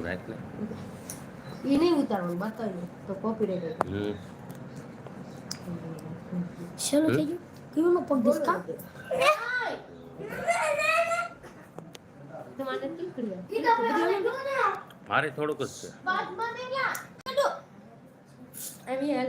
તું રાખ ને એ નહીં ઉતારવાનું બતાવ્યું તો કોપીરાઈટ હમ શરૂ થઈ ગયું કયું નો પગ દિસકા મારે થોડુંક જ છે એમ હેલ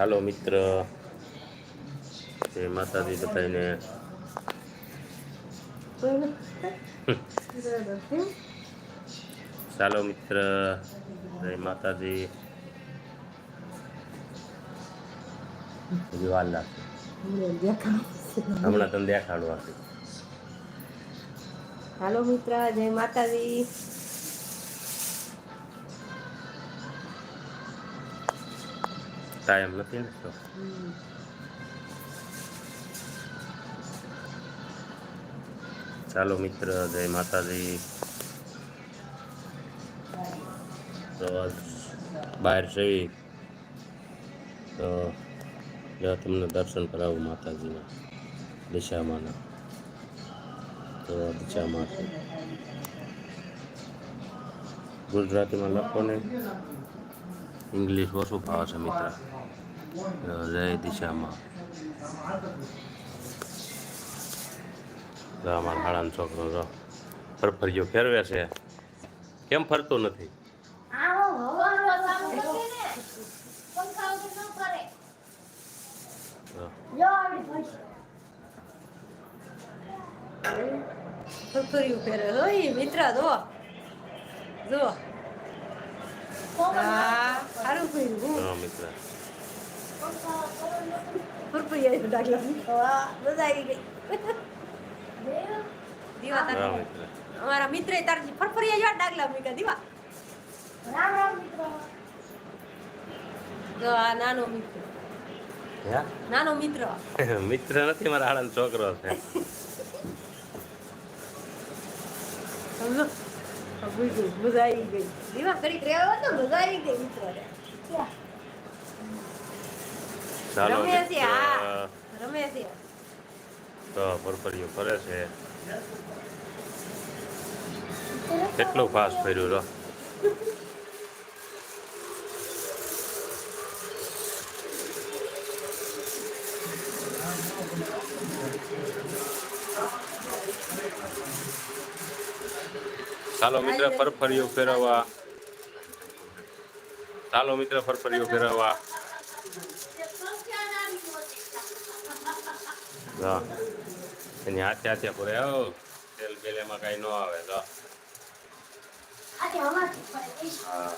ચાલો મિત્ર. જય માતાજી બધાને. ચાલો મિત્ર. જય માતાજી. હજી વાર લાગશે. હમણાં તમને દેખાડવા હાલો મિત્ર, જય માતાજી. ટાઈમ નથી ને તો ચાલો મિત્ર જય માતાજી બહાર જઈ તો જો તમને દર્શન કરાવું માતાજીના દિશામાંના તો દિશામાં ગુજરાતીમાં લખો ને ઇંગ્લિશ ઓછું ભાવે છે મિત્ર જય દિશામાં રામા અમારા છોકરો જો ફરફરીઓ ફેરવે છે. કેમ ફરતો નથી? જો ફરફરિયું ફેરે. ઓય મિત્ર જો જો હા સારું કર્યું જો મિત્ર. ફરફરિયા ડાકલા વાહ મજા આવી ગઈ દીવા. તાર. મિત્ર. અમારા મિત્ર તારજી ફરફરિયા જેવા ડાકલા મૂક્યા દીવા. જો આ નાનો મિત્ર. હે? નાનો મિત્ર. મિત્ર નથી મારા હાડાનો છોકરો છે. સમજો? મજા આવી ગઈ. દીવા કરી રહેવા તો મજા આવી ગઈ મિત્ર ચાલો તો ફરફરિયો ફરે છે. કેટલું ફાસ્ટ ફર્યું રો. ચાલો મિત્ર ફરફરીઓ ફેરવવા. ચાલો મિત્ર ફરફરિયો ફેરવવા. હા એની હાથે હાથે પૂરે આવો તેલ બેલ એમાં કાંઈ ન આવે તો હા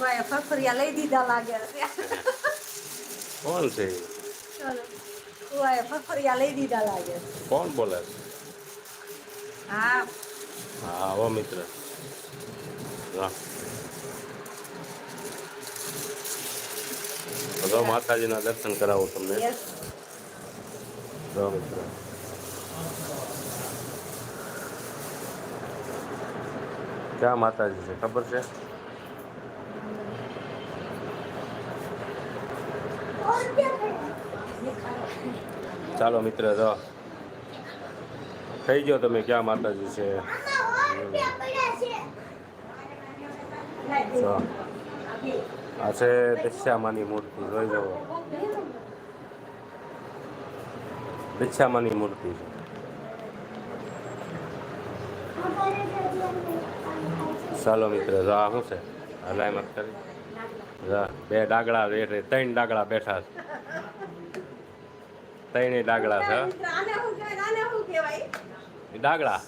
વાય ફરફરિયા લઈ દીધા લાગે કોણ છે? ફરફરિયા લઈ દીધા લાગે કોણ બોલે? હા. હા મિત્ર. હા તો માતાજીના દર્શન કરાવું તમને. ક્યાં માતાજી છે? ખબર છે? ચાલો મિત્ર જો થઈ ગયો તમે ક્યાં માતાજી છે. જો આ છે દશ્યામાની મૂર્તિ જોઈ જવો દશ્યામાની મૂર્તિ છે. ચાલો મિત્ર જો શું છે? અલાયમત કરી. બે ડાગડા બેઠે ત્રણ ડાગડા બેઠા છે. ત્રણેય ડાગડા છે ડાગડા?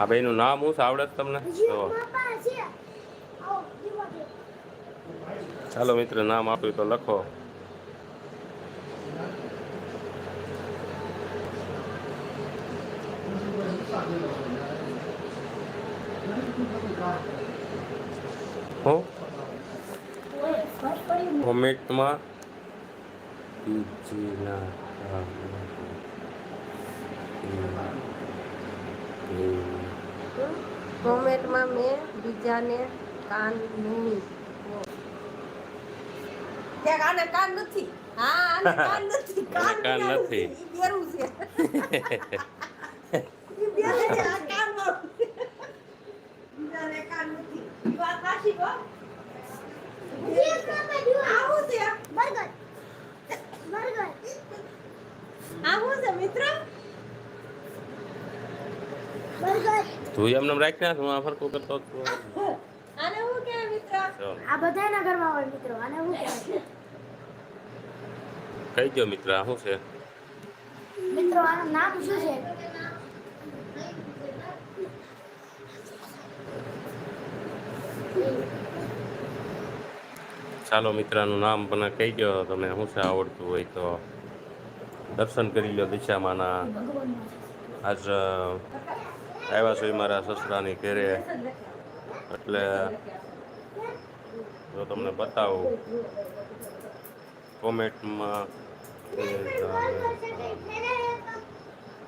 આ નામ હું ભાઈનું નામ છે. આવડે તમને તો ચાલો મિત્ર નામ આપ્યું તો લખો. કોમેન્ટમાં ઓય, ફર્સ્ટ કોમેન્ટમાં મેં બીજાને કાન નહીં ત્યાં આને કાન નથી. હા કાન નથી. કાન કાન નથી. છે. ઈ બેરું છે. ઈ બેરું છે, આ કાન વાળું. છે. બીજાને કાન નથી. વાત સાચી હો. આવું છે. આવું છે મિત્ર? તું એમને રાખી નાખ હું આ ફરકું કરતો હતો. આને હું કે મિત્ર? ચાલો. આ બધાના ઘરમાં હોય મિત્રો આને હું કહેવાય કહી દો મિત્ર આ શું છે? મિત્રો આનું નામ શું છે? ચાલો મિત્રનું નામ મને કહી દો તમે શું છે આવડતું હોય તો. દર્શન કરી લો દિશામાના. ભગવાનનો આજ અ, આવ્યા છું મારા સસરાની ઘેરે. એટલે જો તમને બતાવું કોમેન્ટમાં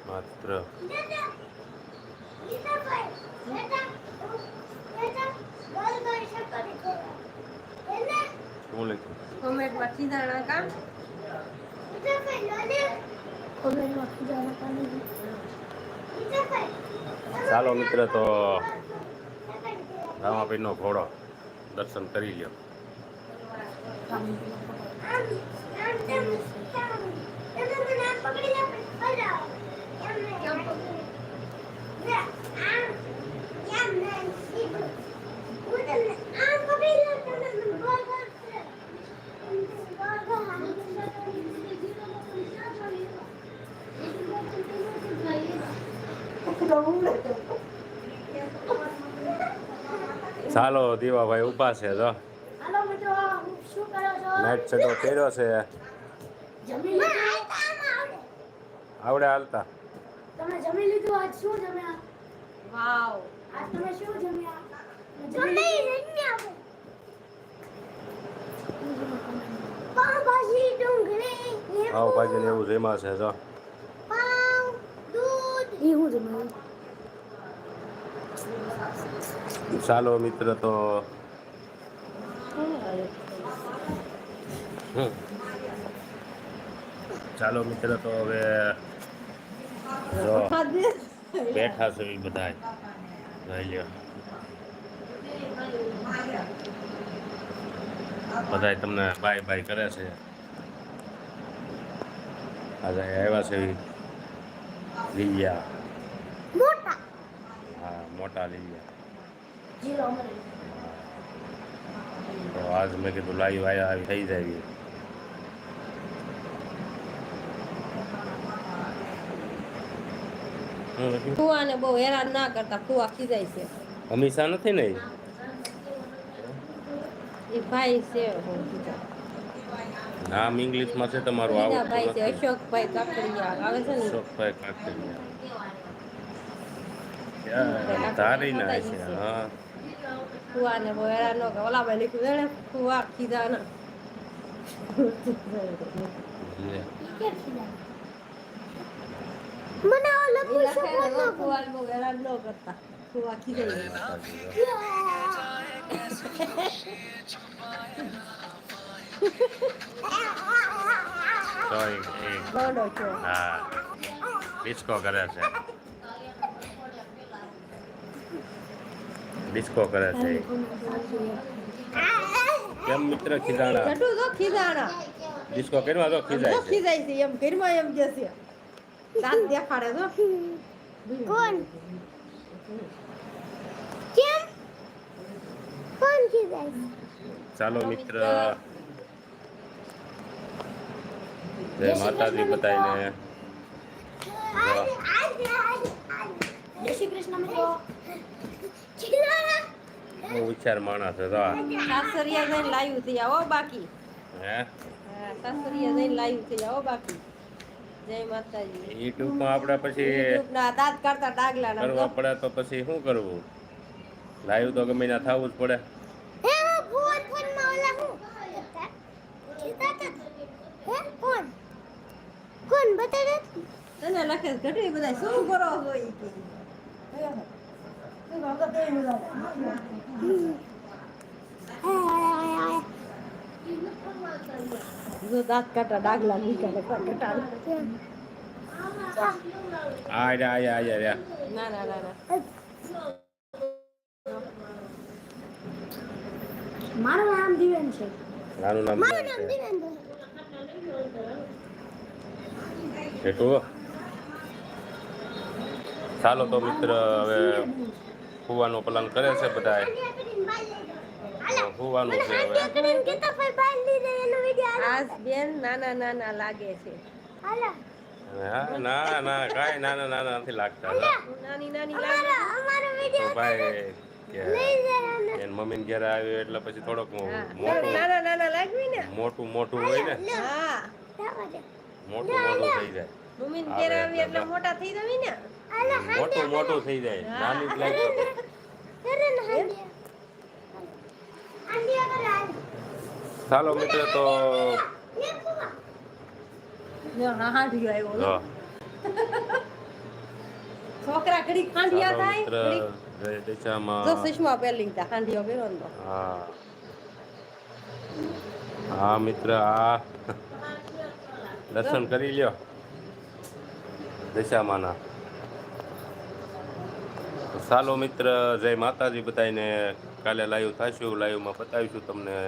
માત્ર. શું લખ્યું? કોમેન્ટમાં ચાલો મિત્ર તો રામાપીરનો ઘોડો દર્શન કરી લ્યો. ચાલો દીવાભાઈ ઊભા છે જો. હાલો મિત્રો શું કરો છો? નાઇટ ચડો પહેર્યો છે. જમી લીધું? આવડે. હાલતા. તમે જમી લીધું? આજ શું જમ્યા? વાવ. આજ તમે શું જમ્યા? જમી લીધું? પાવભાજી ડુંગળી પાવભાજી ને એવું જેમાં છે જો. પાવ દૂધ. એ હું જમ્યું? ચાલો મિત્ર, તો. ચાલો મિત્ર, તો હવે જો બેઠા છે એ બધા લ્યો. બધા તમને બાય બાય કરે છે. આજે આવ્યા છે મોટા અમરેલી તો આજ મેં કીધું લાઈવ આયા આવી થઈ જાય? ફુવાને બહુ હેરાન ના કરતા ફુવા ખીજાય છે હંમેશા નથી ને એ ભાઈ છે. નામ ઇંગ્લિશમાં છે તમારું બીજા ભાઈ છે અશોકભાઈ કાકડિયા આવે છે ને અશોકભાઈ કાકડિયા. યા, તારી છે હા ઓલા ભાઈ મને ઈ લખું લખે ને એમાં ફુવાને બહુ હેરાન ન કરતા કુવા દોડો છો હા કરે છે ડિસ્કો કરે છે. કેમ મિત્ર ખીજાણા? તો ખીજાણા. ડિસ્કો કરવા તો ખીજાય છે. ખીજાય છે એમ ઘરમાં એમ જશે દાંત દેખાડે તો. કોણ? કેમ? કોણ કીધા ચાલો મિત્ર. જય માતાજી બતાવીને જય શ્રી કૃષ્ણ મિત્રો. બહુ વિચાર માણસ હતો. સાસરિયા જઈને લાવ્યું થઈ આવો બાકી. હે? સાસરિયા જઈને લાવ્યું થઈ આવો બાકી. જય માતાજી. યુટ્યુબમાં આપણે પછી યુટ્યુબના દાંત કાઢતા ડાગલા કરવા પડે તો પછી શું કરવું? લાઈવ તો ગમે ના થવું જ પડે. કોણ? કોણ બતાડે? તને લખે બધા શું કરો છો કે. દાંત ડાગલા નીકળે રહ્યા આય આયા રહ્યા ના ના ના ના. મારું નામ દિવેન છે. નાનું નામ મારું નામ દિવેન એટલું ચાલો તો મિત્ર હવે ફુવાનો પ્લાન કરે છે બધાએ. હોવાનું છે હવે. આજ બેન નાના નાના લાગે છે. હા ના ના કાંઈ નાના નાના નથી લાગતા. નાની નાની લાગે ભાઈ એન મમ્મીને ઘેર આવ્યો એટલે પછી થોડોક મોટું ને? મોટું મોટું હોય ને. હા. મોટું મોટું થઈ જાય. મમ્મીને ઘેર આવે એટલે મોટા થઈ જવી ને. મોટું મોટું થઈ જાય. નાની લાગે. ચાલો મિત્ર તો છોકરા ઘડી ખાંડિયા થાય જો સુષ્મા પહેલી તા ખાંડિયો પહેરો તો. હા. હા મિત્ર આ દર્શન કરી લ્યો. દશામાના. સાલો મિત્ર જય માતાજી બધાને કાલે લાઈવ થશું લાઈવમાં બતાવીશું તમને.